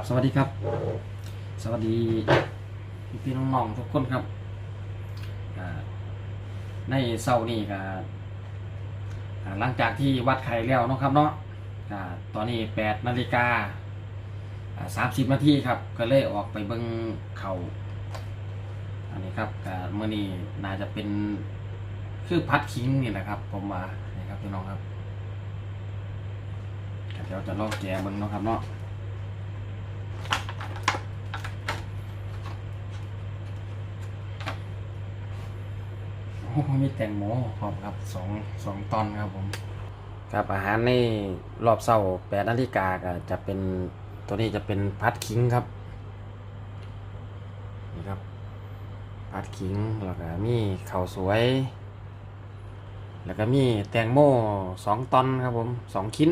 ับสวัสดีครับ สวัสดีพี่น้องๆทุกคนครับ ในเสาร์นี้ก็หลังจากที่วัดไข่แล้วนะครับเนาะตอนนี้แปดนาฬิกาสามสิบนาทีครับ ก็เลยออกไปเบิ้งเขาอันนี้ครับก็เมื่อนี้น่าจะเป็นคือพัดคิงนี่แหละครับ ผมมานี่ครับพี่น้องครับเดี๋ยวจะลองแกเบิ้งนะครับเนาะ โอ้โหมีแตงโมพร้อมครับสองสองตอนครับผมครับอาหารในรอบเช้าแปดนาฬิกาก็จะเป็นตัวนี้จะเป็นพัดคิงครับนี่ครับพัดคิงแล้วก็มีข้าวสวย แล้วก็มีแตงโมสองตอนครับผมสองชิ้น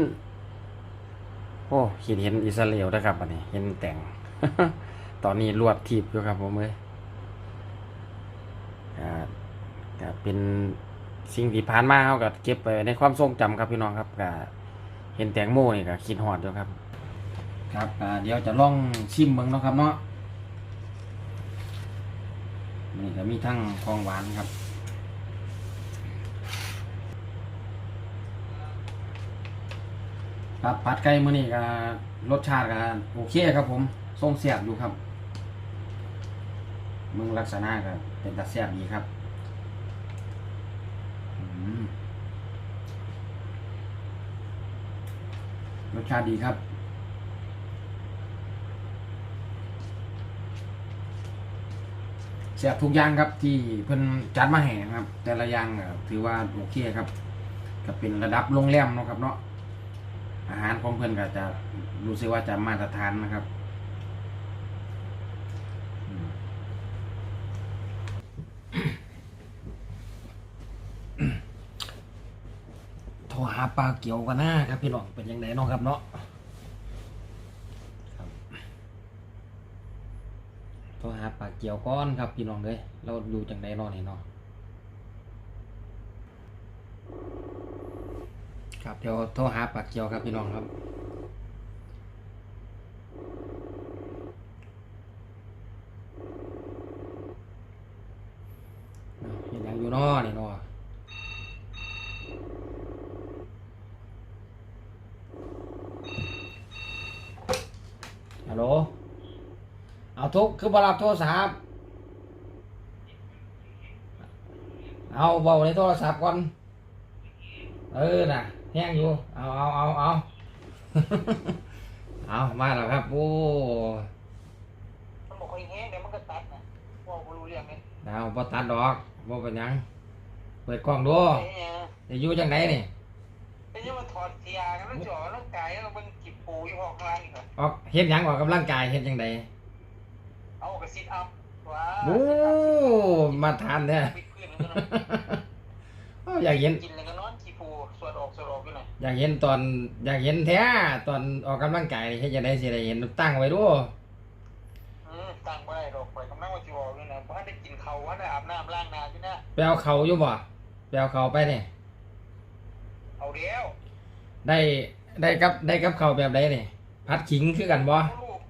โอ้คิดเห็นอิสราเอลนะครับอันนี้เห็นแตงตอนนี้รวดทีบอยู่ครับผมเลยอ่า ก็เป็นสิ่งที่ผ่านมาเขาก็เก็บไปในความทรงจำครับพี่น้องครับก็เห็นแตงโมนี่ก็คิดฮอดอยู่ครับ ครับอ่าเดี๋ยวจะลองชิมเบิ่งเนาะครับเนาะนี่ก็มีทั้งของหวานครับ ครับผัดไก่มื้อนี้ก็รสชาติก็โอเคครับผมทรงเสียบอยู่ครับ มึงลักษณะก็เป็นตาแซ่บดีครับ อืมร สชาติดีครับเสียบทุกอย่างครับที่เพิ่นจัดมาแห่ครับ แต่ละอย่างถือว่าโอเคครับ ก็เป็นระดับโรงแรมเนาะครับเนาะอาหารของเพื่อนก็จะรู้สึกว่าจะมาตรฐานนะครับอืม โทรหาปลาเกี่ยวกันหน้าครับพี่น้องเป็นยังไงน้องครับเนาะครับโทรหาปลาเกี่ยวก้อนครับพี่น้องเลยเราดูจังไดนอนเห็นเนาะครับเดี๋ยวโทรหาปลาเกี่ยวครับพี่น้องครับอ้าวเห็นยังอยู่เนาะนี่เนาะ ฮัลโหล เอาทุกคือบรับโทรศัพท์ เอาเบาในโทรศัพท์ก่อน เออ น่ะ แห้งอยู่ เอาเอาเอาเอาเอามาแล้วครับ โอ้มันบอกว่าอย่างเงี้ยเดี๋ยวมันก็ตัดนะว่ากูรู้เรื่องไหมดาวบ่ตัดดอกบ่เป็นหยัง เปิดกล้องดูไอ้เนี่ยจะอยู่จังไหนนี่ ไอ้เนี่ยมันถอดเสียกันแล้วจ่อร่างกายแล้วมันจิบ ปูอยู่ห้องกลางอีกเหรอออกเฮ็ดหยังออกกำลังกายเฮ็ดจังไดเอากระซิดอัพว้าโอ้มาทานแท้ปิดพื้นแล้วก็นอนโอ้อยากเห็น กินแล้วก็นอนจิบปูสวดออกสวดออกอยู่หน่อยอยากเห็นตอนอยากเห็นแท้ตอนออกกำลังกายเฮ็ดจังไดสิได้เห็นตั้งไว้ดูอืมตั้งไว้ดอกไปกำลังว่าจิออกอยู่นะเพราะได้กินเขาว่าได้อาบน้ำล้างหน้าอยู่นะไปเอาเขาอยู่บ่ไปเอาเขาไปนี่เอาเดียวได้ ได้กับได้กับเขาแบบใดนี่พัดขิงคือกันบ่ ลูก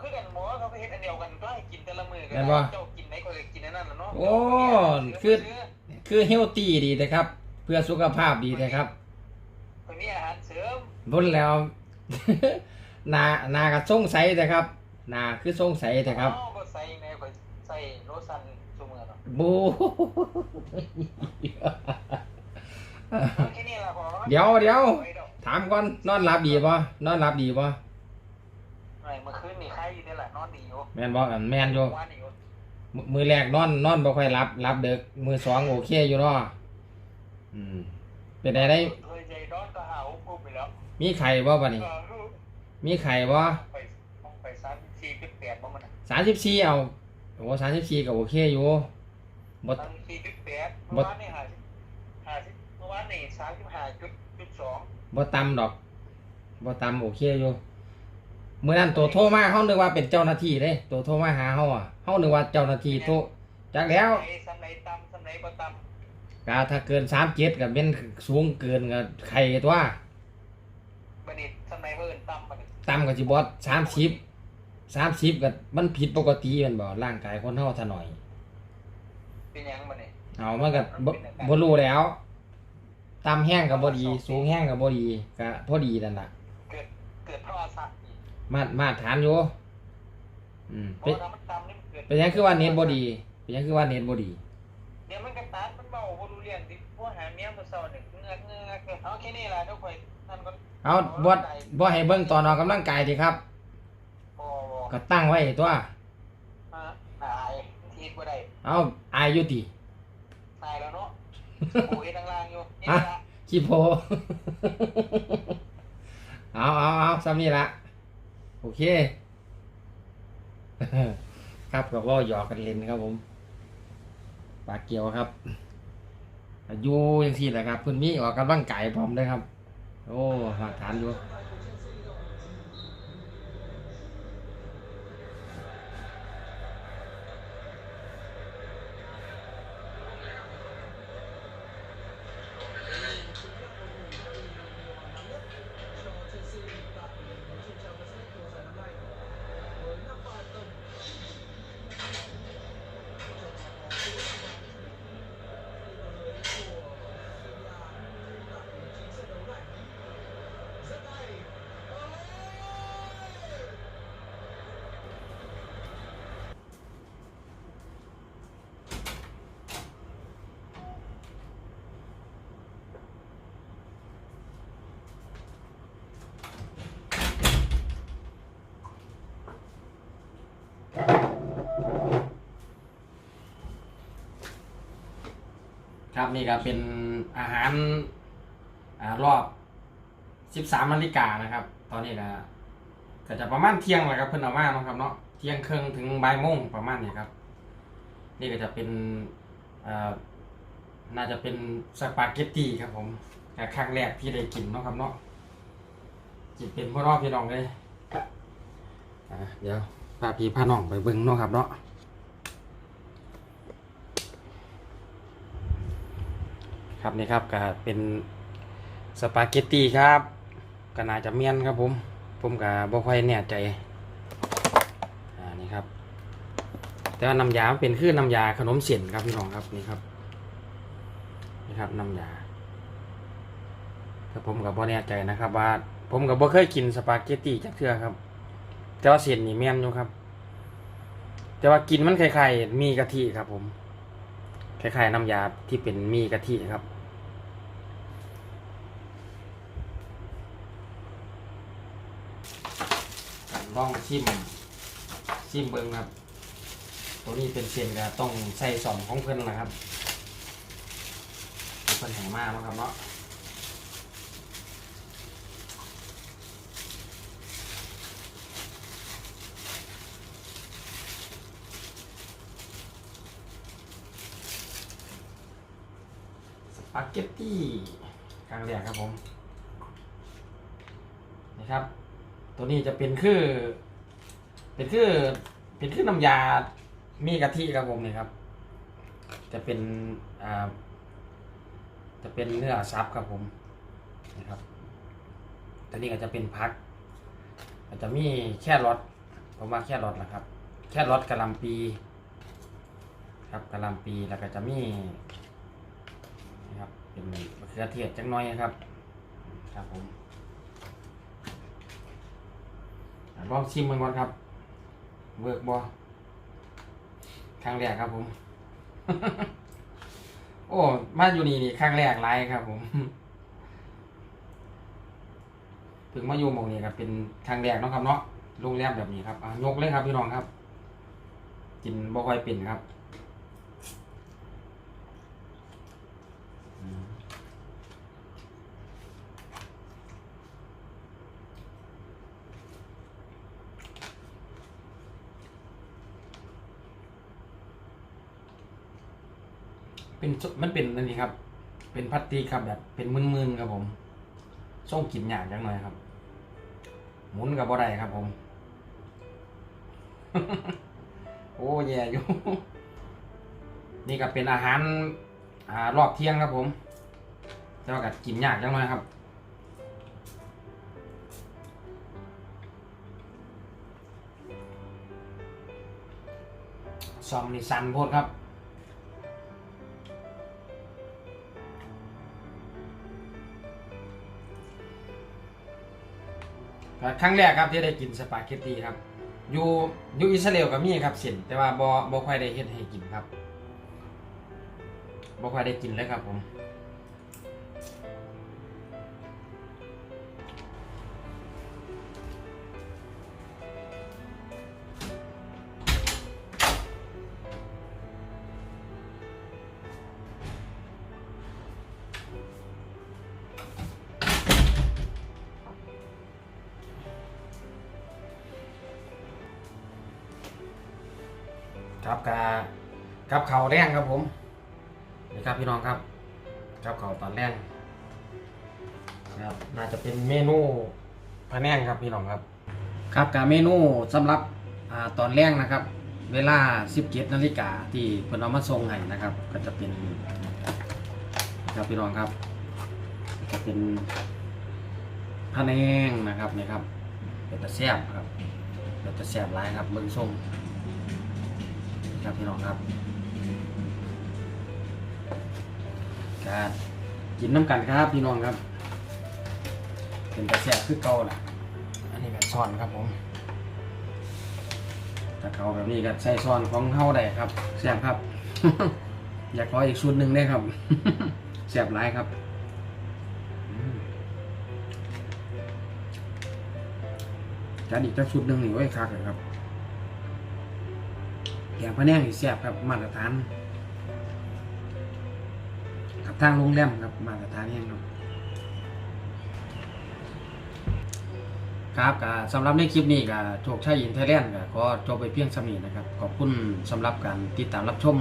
คือกันหมอเขาไปเฮ็ดอันเดียวกันก็ให้กินแต่ละมื้อกัแม่นบ่เจ้ากินไหนก็เลยกินอันนั้นแหละเนาะโอ้คือ คือเฮลตี้ดีนะครับ เพื่อสุขภาพดีนะครับคนนี้อาหารเสริมรุ่นแล้ว หนาหนากับทรงใสนะครับหนาคือทรงใสนะครับอ๋อบ่ใส่ในก็ใส่โลชั่นซุมื้อเนาะบู แค่นี้ล่ะพอเดี๋ยวเดี๋ยว ไปดอก ถามก่อนนอนหลับดีบ่นอนหลับดีบ่ไม่เมื่อคืนนี่ใครอยู่นี่แหละนอนดีอยู่แม่นบ่อันแม่นอยู่วันนี้อยู่มือมือแรกนอนนอนบ่ค่อยหลับหลับดึกมือสองโอเคอยู่เนาะอืม เป็นไดได้เคยใจนอนก็หาปุ๊บไปแล้วมีไข่บ่บัดนี้ เออมีไข่บ่ไปต้องไปซันสี่จุดแปดบ่มันสามสิบสี่เอาโอ้สามสิบสี่ก็โอเคอยู่บ่ซันสี่จุดแปดเมื่อวานนี่หาสิหาสิเมื่อวานนี่สามสิบห้าจุดจุดสอง บ่ต่ำดอกบ่ต่ำโอเคอยู่มื้อนั้นตัวโทรมาเฮานึกว่าเป็นเจ้าหน้าที่เด้ตัวโทรมาหาเฮาอะเฮานึกว่าเจ้าหน้าที่โทรจักแล้วสำไหนต่ำสำไหนบ่ต่ก็ถ้าเกิน37ก็เป็นสูงเกินก็ไข่ตัวำบัดนี้สำไหนเพิ่นต่ำบัดนี้ต่ำก็สิบ่30สามสิบก็มันผิดปกติแมันบ่ร่างกายคนเฮาถ้าหน่อย เป็นหยังบ่นี่เอามันก็บ่บ่รู้แล้ว ต่ำแห้งก็บ่ดี สูงแห้งก็บ่ดีก็พอดีนั่นล่ะเกิดเกิดท่อสัตว์อีกมามาตรฐานอยู่อืมเพเป็นราะถ้ามันตามนี่มันเกิดเป็นหยังคือว่าเน็ตบ่ดี เป็นหยังคือว่าเน็ตบ่ดี เดี๋ยวมันก็ตัดมันเบาบ่รู้เรื่องดิพวกหาเมียมื้อเช้านี่เงือกเงือกเอาแค่นี้ล่ะเดี๋ยวค่อยนั่นก็เอาบ่บ่ให้เบิ่งตอนออกกำลังกายดิครับบ่บ่ก็ตั้งไว้ตัว ฮะตายทีบ่ได้เอาอายอยู่ติตายแล้วเนาะ โอ้ยทางล่างอยู่นี่ฮะละขี้โพเอาเอาเอาซ้ำนี่ละโอเค ครับก็เว่าหยอกกันเล่นครับผมปลาเกียวครับอยู่อย่างที่แหละครับเพื้นมีออกกำลังกายพร้อมเลยครับ โอ้มาตรฐานอยู่ ครับนี่ก็เป็นอาหารอารอบ 13นาฬิกานะครับ ตอนนี้ก็ก็จะประมาณเที่ยงแหละครับเพิ่นเอามาเนาะครับเนาะเที่ยงครึ่งถึงบ่ายโมงประมาณนี้ครับ นี่ก็จะเป็นน่าจะเป็นสปาเกตตีครับผมแต่ครั้งแรกที่ได้กินเนาะครับเนาะจิเป็นพ่อรอบพี่น้องเลยเดี๋ยวพาพี่พาน้องไปเบิ่งเนาะครับเนาะ ครับนี่ครับก็เป็นสปาเกตตีครับก็น่าจะเมียนครับผม ผมก็บ่ค่อยแน่ใจอ่านี่ครับ แต่ว่าน้ำยาเป็นคือน้ำยาขนมเส้นครับพี่น้องครับนี่ครับนี่ครับน้ำยาแต่ผมก็บ่แน่ใจนะครับว่าผมก็บ่เคยกินสปาเกตตีจักเทื่อครับ แต่ว่าเส้นนี่แม่นอยู่ครับ แต่ว่ากินมันคล้ายๆมีกะทิครับผม คล้ายๆน้ำยาที่เป็นมีกะทิครับ ลองชิมชิมเบิ้งครับ ตัวนี้เป็นเส้นก็ต้องใส่สองของเพื่อนนะครับเพิ่นแห่มากนะครับเนาะาเกตตี้ครั้งแรกครับผมนี่ครับ ตัวนี้จะเป็นคือ เป็นคือเป็นคือน้ำยามีกะทิครับผมนี่ครับ จะเป็นอ่าจะเป็นเนื้อซับครับผมนะครับตัวนี้ก็จะเป็นพักก็จะมีแค่รสผมว่าแค่รสนะครับ แค่รสกะหล่ำปี ครับกะหล่ำปีแล้วก็จะมี ครับเป็นมะเขือเทศจังน้อยครับ ครับผมลองชิมมันก่อนครับ เวิร์กบอครั้งแรกครับผม โอ้มาอยู่นี่นี่ครั้งแรกไลครับ ผมถึงมาอยู่หมองนี้ครับเป็นครั้งแรกเนาะครับเนาะโรงแรมแบบนี้ครับยกเลยครับพี่น้องครับ กินบ่ค่อยเป็นครับอืม เป็นมันเป็นอันนี้ครับ เป็นพลาสติกครับแบบ เป็นมึนๆครับผมส่งกลิ่นหยาบจังหน่อยครับ หมุนกับบ่ได้ครับผม โอ้แย่อยู่ นี่ก็เป็นอาหาร อ่ารอบเที่ยงครับผมแต่ว่าก็กินยากจังหน่อยครับซอมนี่สันโพดครับครั้งแรกครับที่ได้กินสปาเกตตีครับ อยู่อยู่อิสราเอลก็มีครับเส้นแต่ว่าบ่บ่ค่อยได้เฮ็ดให้กินครับ บ่ค่อยได้กินเลยครับผมครับกากับเขาวแรงครับผม ครับพี่น้องครับกับเขาตอนแรงครับน่าจะเป็นเมนูพะแนงครับพี่น้องครับ ครับกาเมนูสำหรับอตอนแรกนะครับ เวลา 17นาฬิกาที่เพิ่นเอามาส่งให้นะครับ ก็จะเป็นครับพี่น้องครับ จะเป็นพะแนงนะครับนี่ครับเป็นตะแซ่บครับเป็นตะแซ่บหลายครับเบิ่งส่งครับพี่น้องครับ การกินน้ำกันครับพี่น้องครับ เป็นกระแสคือเก่าแหละอันนี้แบบซ่อนครับผมถ้าเขาแบบนี้ก็ใส่ซ่อนของเฮาได้ครับแซ่บครับ อยากขออีกชุดหนึ่งได้ครับแซ่บหลายครับอืมจัดอีกจักชุดหนึ่งนี่ไว้คักเลยครับแกงพะแนงนี่แซ่บครับมาตรฐานกับ ทางโรงแรมครับมาตรฐานเองครับครับก็สำหรับในคลิปนี้ก็โชคชัยอินไทยแลนด์ก็ขอจบไปเพียงสำนี้นะครับ ขอบคุณสำหรับการติดตามรับชม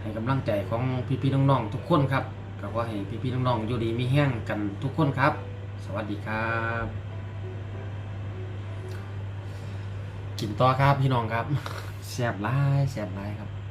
ให้กำลังใจของพี่ๆน้องๆทุกคนครับก็ขอให้พี่ๆน้องๆอยู่ดีมีแห้งกันทุกคนครับ สวัสดีครับ กินต่อครับพี่น้องครับแซ่บหลายแซ่บหลายครับ